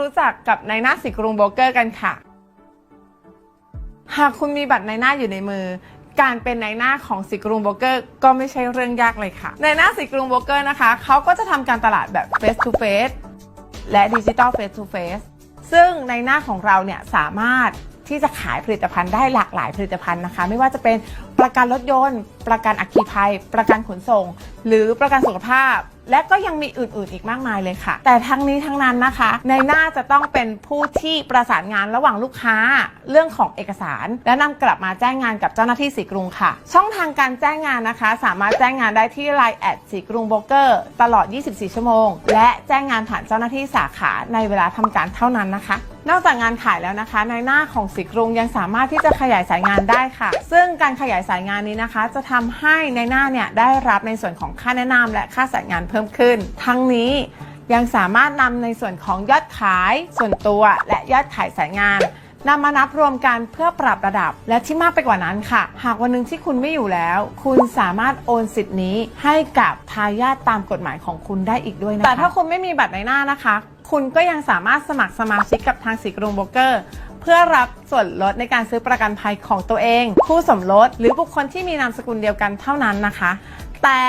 รู้จักกับนายหน้าสิกรุงโบรกเกอร์กันค่ะ หากคุณมีบัตรนายหน้าอยู่ในมือ การเป็นนายหน้าของสิกรุงโบรกเกอร์ก็ไม่ใช่เรื่องยากเลยค่ะนายหน้าสิกรุงโบรกเกอร์นะคะเขาก็จะทำการตลาดแบบ face to face และดิจิ t a ล face to face ซึ่งในหน้าของเราเนี่ยสามารถ ที่จะขายผลิตภัณฑ์ได้หลากหลายผลิตภัณฑ์นะคะ ไม่ว่าจะเป็นประกันรถยนต์ ประกันอัคคีภัย ประกันขนส่ง หรือประกันสุขภาพ และก็ยังมีอื่นๆอีกมากมายเลยค่ะ แต่ทั้งนี้ทั้งนั้นนะคะ ในหน้าจะต้องเป็นผู้ที่ประสานงานระหว่างลูกค้าเรื่องของเอกสาร และนำกลับมาแจ้งงานกับเจ้าหน้าที่สีกรุงค่ะ ช่องทางการแจ้งงานนะคะ สามารถแจ้งงานได้ที่ Line แอดสีกรุงโบรกเกอร์ตลอด 24 ชั่วโมง และแจ้งงานผ่านเจ้าหน้าที่สาขาในเวลาทำการเท่านั้นนะคะ นอกจากงานขายแล้วนะคะ ในหน้าของสีกรุงยังสามารถที่จะขยายสายงานได้ค่ะ ซึ่งการขยายสายงานนี้นะคะ จะทำให้ในหน้าเนี่ยได้รับในส่วนของค่าแนะนำและค่าสายงานเพิ่มขึ้น ทั้งนี้ยังสามารถนำในส่วนของยอดขาย ส่วนตัว และยอดขายสายงานนำมานับรวมกันเพื่อปรับระดับ และที่มากไปกว่านั้นค่ะ หากวันหนึ่งที่คุณไม่อยู่แล้ว คุณสามารถโอนสิทธิ์นี้ให้กับทายาทตามกฎหมายของคุณได้อีกด้วยนะคะแต่ถ้าคุณไม่มีบัตรในหน้านะคะ คุณก็ยังสามารถสมัครสมาชิกกับทางสีกรุงโบรกเกอร์ เพื่อรับส่วนลดในการซื้อประกันภัยของตัวเอง คู่สมรสหรือบุคคลที่มีนามสกุลเดียวกันเท่านั้นนะคะ แต่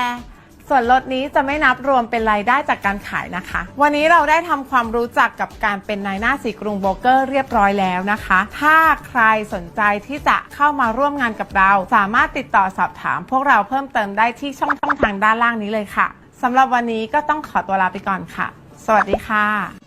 ส่วนลดนี้จะไม่นับรวมเป็นรายได้จากการขายนะคะ วันนี้เราได้ทำความรู้จักกับการเป็นนายหน้าสีกรุงโบรกเกอร์เรียบร้อยแล้วนะคะ ถ้าใครสนใจที่จะเข้ามาร่วมงานกับเรา สามารถติดต่อสอบถาม พวกเราเพิ่มเติมได้ที่ช่องทางด้านล่างนี้เลยค่ะสำหรับวันนี้ก็ต้องขอตัวลาไปก่อนค่ะ สวัสดีค่ะ